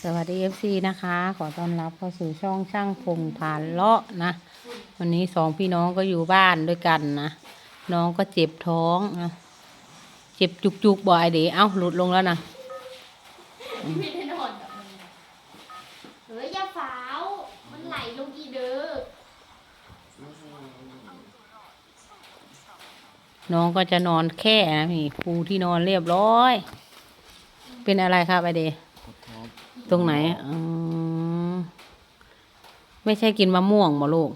สวัสดีเอฟซีนะคะ ขอต้อนรับเข้าสู่ช่องช่างพงฐานเลาะนะ วันนี้สองพี่น้องก็อยู่บ้านด้วยกันนะ น้องก็เจ็บท้องนะเจ็บจุกๆบ่อยเดี๋ยวเอ้าหลุดลงแล้วนะไม่ได้นอนกับมึงนะเฮ้ยอย่าฟ้าวมันไหลลงอีเด้อน้องก็จะนอนแค่นะพี่ปูที่นอนเรียบร้อย เป็นอะไรครับไอเดย์ ตรงไหนอืมไม่ใช่กินมะม่วงบ่ลูก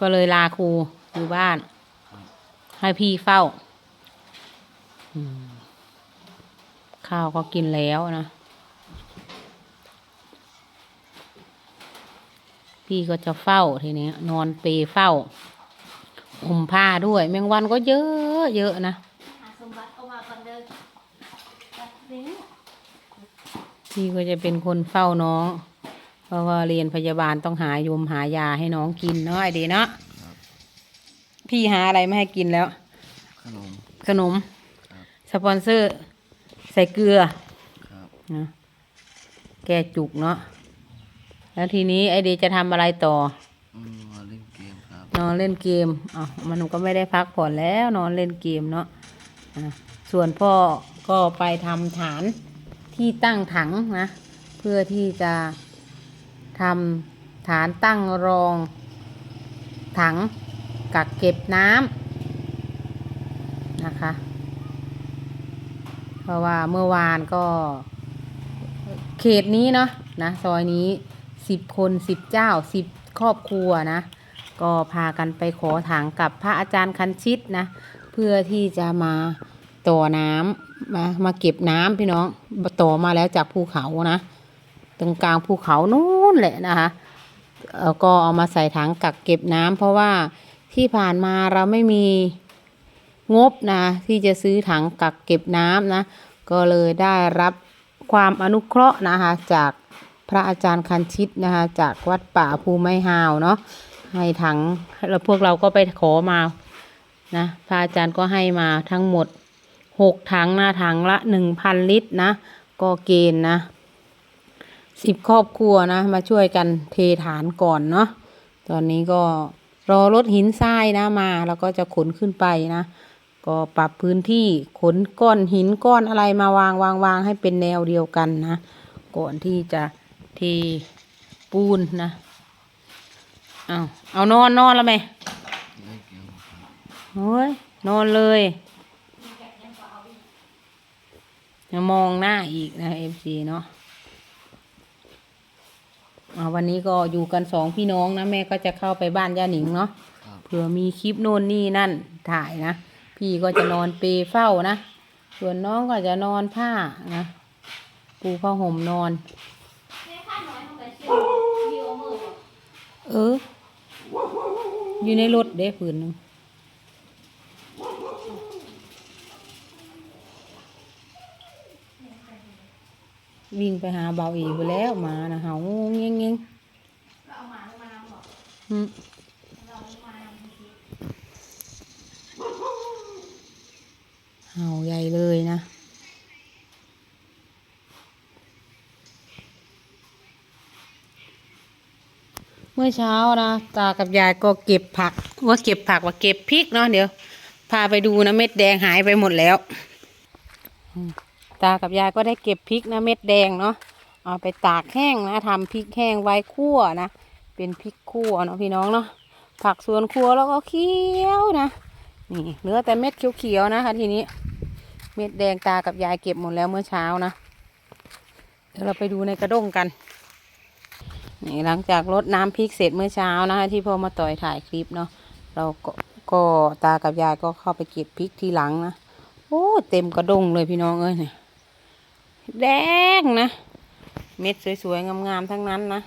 ก็เลยลาครูอยู่บ้าน ให้พี่เฝ้า ข้าวก็กินแล้วนะ พี่ก็จะเฝ้าทีนี้นอนเปเฝ้าห่มผ้าด้วย แมงวันก็เยอะเยอะนะ หาสมบัติเอามาก่อนเด้อจัดเร็ว พี่ก็จะเป็นคนเฝ้าน้อง เพราะว่าเรียนพยาบาลต้องหายมหายาให้น้องกินเนาะไอเดีเนาะพี่หาอะไรไม่ให้กินแล้ว ขนมขนมครับสปอนเซอร์ ใส่เกลือครับนะแก้จุกเนาะแล้วทีนี้ไอเดียจะทำอะไรต่ออืมมาเล่นเกมครับนอนเล่นเกมอะมันก็ไม่ได้พักผ่อนแล้วนอนเล่นเกมเนาะอะส่วนพ่อก็ไปทำฐาน ที่ตั้งถังนะ เพื่อที่จะทำฐานตั้งรอง ถังกักเก็บน้ำนะคะ เพราะว่าเมื่อวานก็เขตนี้เนาะนะซอยนี้สิบคนสิบเจ้าสิบครอบครัวนะ ก็พากันไปขอถังกับพระอาจารย์คันชิตนะ เพื่อที่จะมา ต่อน้ำมามาเก็บน้ำพี่น้องต่อมาแล้วจากภูเขานะตรงกลางภูเขานู้นแหละนะคะแล้วก็เอามาใส่ถังกักเก็บน้ำเพราะว่าที่ผ่านมาเราไม่มีงบนะที่จะซื้อถังกักเก็บน้ำนะ ก็เลยได้รับความอนุเคราะห์นะคะจากพระอาจารย์คันชิตนะคะจากวัดป่าภูไม้ฮาวเนาะให้ถังแล้วพวกเราก็ไปขอมานะพระอาจารย์ก็ให้มาทั้งหมด หกถังนะถังละหนึ่งพันลิตรนะก็เกณฑ์นะสิบครอบครัวนะ มาช่วยกันเทฐานก่อนเนาะตอนนี้ก็รอรถหินทรายนะมา แล้วก็จะขนขึ้นไปนะ ก็ปรับพื้นที่ขนก้อนหินก้อนอะไรมาวางวางวางให้เป็นแนวเดียวกันนะ ก่อนที่จะเทปูนนะเอาเอานอนนอนแล้วไหมเล่นเกมครับโอ้ยนอนเลยอย่า มองหน้าอีกนะเอฟซีเนาะเอาวันนี้ก็อยู่กันสองพี่น้องนะ แม่ก็จะเข้าไปบ้านย่าหนิงเนาะครับเผื่อมีคลิปโน่นนี่นั่นถ่ายนะ พี่ก็จะนอนเปรเฝ้านะ ส่วนน้องก็จะนอนผ้านะ ปูผ้าห่มนอนแม่ข้าน้อยทำไมเชื่อวิวเอามือบอกเออ อยู่ในรถเด้ผืนหนึง วิ่งไปหาเบาอีไปแล้วหมานะเห่าเงี้ยงเงี้ยงเราเอาหมาลงมานำบอกอืมเราเอามานำทีเห่าใหญ่เลยนะเมื่อเช้านะตากับยายก็เก็บผัก ว่าเก็บผักว่าเก็บพริกเนาะเดี๋ยว พาไปดูนะเม็ดแดงหายไปหมดแล้วอืม ตากับยายก็ได้เก็บพริกนะเม็ดแดงเนาะเอาไปตากแห้งนะทำพริกแห้งไว้คั่วนะเป็นพริกคั่วเนาะพี่น้องเนาะผักสวนครัวแล้วก็เคี้ยวนะนี่เหลือแต่เม็ดเขียวๆนะคะทีนี้ เม็ดแดงตากับยายเก็บหมดแล้วเมื่อเช้านะเดี๋ยวเราไปดูในกระด้งกันนี่หลังจากรดน้ำพริกเสร็จเมื่อเช้านะคะที่พ่อมาต่อยถ่ายคลิปเนาะเราก็ก็ตากับยายก็เข้าไปเก็บพริกทีหลังนะโอ้เต็มกระด้งเลยพี่น้องเอ้ยเนี่ย แดงนะ เม็ดสวยๆ งามๆ ทั้งนั้นนะ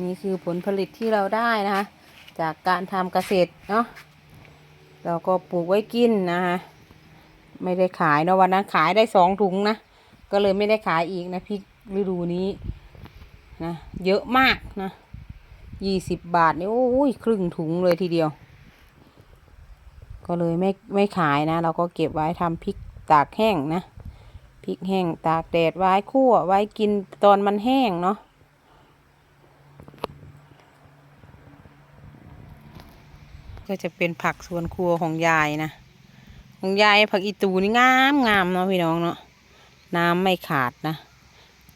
นี่คือผลผลิตที่เราได้นะคะ จากการทำเกษตรเนาะ เราก็ปลูกไว้กินนะคะไม่ได้ขายเนาะวันนั้นขายได้สองถุงนะ ก็เลยไม่ได้ขายอีกนะพริกฤดูนี้นะเยอะมากนะยี่สิบบาทนี่โอ้ยครึ่งถุงเลยทีเดียว ก็เลยไม่ไม่ขายนะ เราก็เก็บไว้ทำพริก ตากแห้งนะพริกแห้งตากแดดไว้คั่วไว้กินตอนมันแห้งเนาะก็จะเป็นผักสวนครัวของยายนะ ของยายผักอีตูนี่งามงามเนาะพี่น้องเนาะน้ำไม่ขาดนะ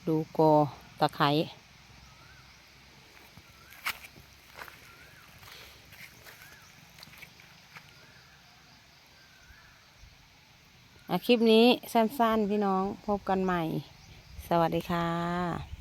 ดูกอตะไคร้ คลิปนี้สั้นๆพี่น้องพบกันใหม่ สวัสดีค่ะ